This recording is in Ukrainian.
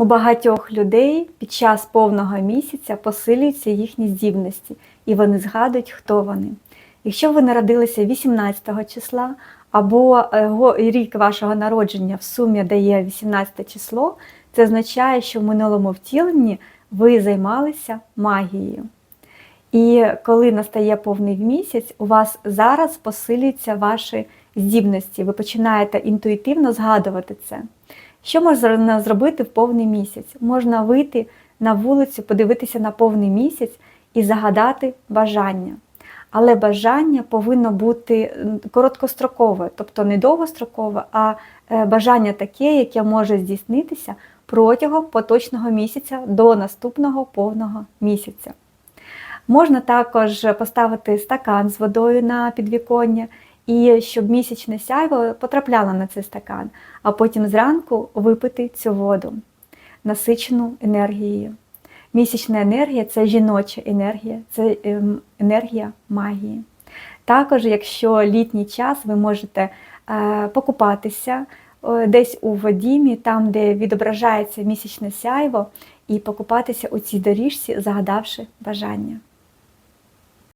У багатьох людей під час повного місяця посилюються їхні здібності, і вони згадують, хто вони. Якщо ви народилися 18 числа, або е, рік вашого народження в сумі дає 18 число, це означає, що в минулому втіленні ви займалися магією. І коли настає повний місяць, у вас зараз посилюються ваші здібності. Ви починаєте інтуїтивно згадувати це. Що можна зробити в повний місяць? Можна вийти на вулицю, подивитися на повний місяць і загадати бажання. Але бажання повинно бути короткострокове, тобто не довгострокове, а е, бажання таке, яке може здійснитися протягом поточного місяця до наступного повного місяця. Можна також поставити стакан з водою на підвіконня, і щоб місячне сяйво потрапляло на цей стакан, а потім зранку випити цю воду, насичену енергією. Місячна енергія це жіноча енергія, це ем, енергія магії. Також, якщо літній час, ви можете е, покупатися десь у водімі, там, де відображається місячне сяйво, і покупатися у цій доріжці, загадавши бажання.